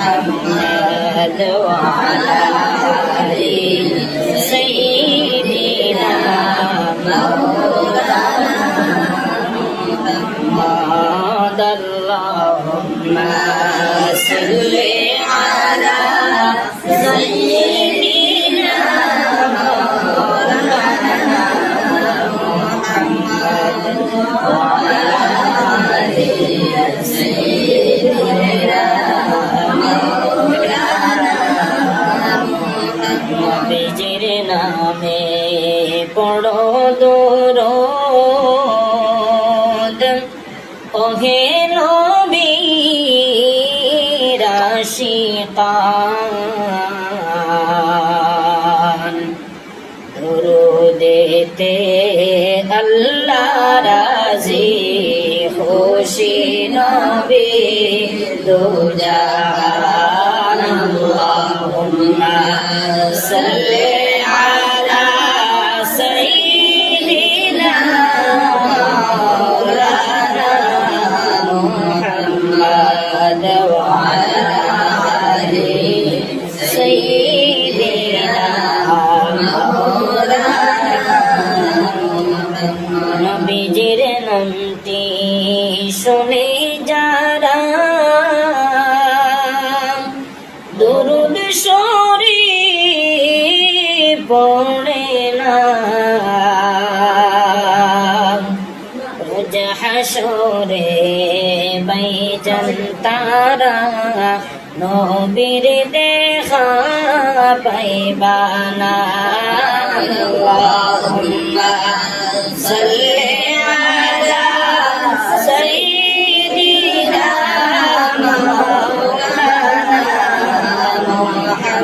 محمد وعلى آل سيدنا محمد اللهم পড়ো দরদ ওহে নবী রাশিকান দরুদেতে আল্লাহ রাজি খুশি নবী দুজাহান আল্লাহুম্মা সাল্লি শুনে যারা দুরুদ সরি পড়ে না হাসরে বাইজান তারা নবীর দেখা পাইবানা আল্লাহুম্মা সাল্লি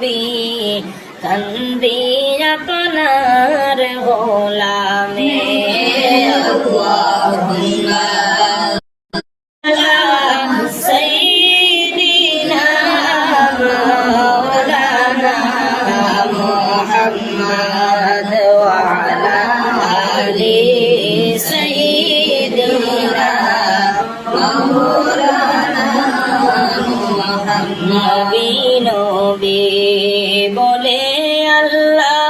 নবী কান্দি আপনার গোলামে নবী নবী বলে আল্লাহ,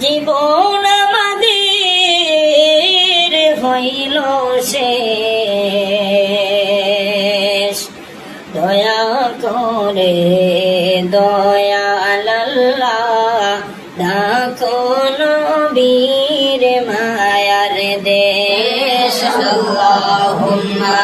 জীবন আমাদের হইল শেষ। দয়া করে দয়াল আল্লাহ, ডাকো নবীর মায়ার দেশ। আল্লাহুম্মা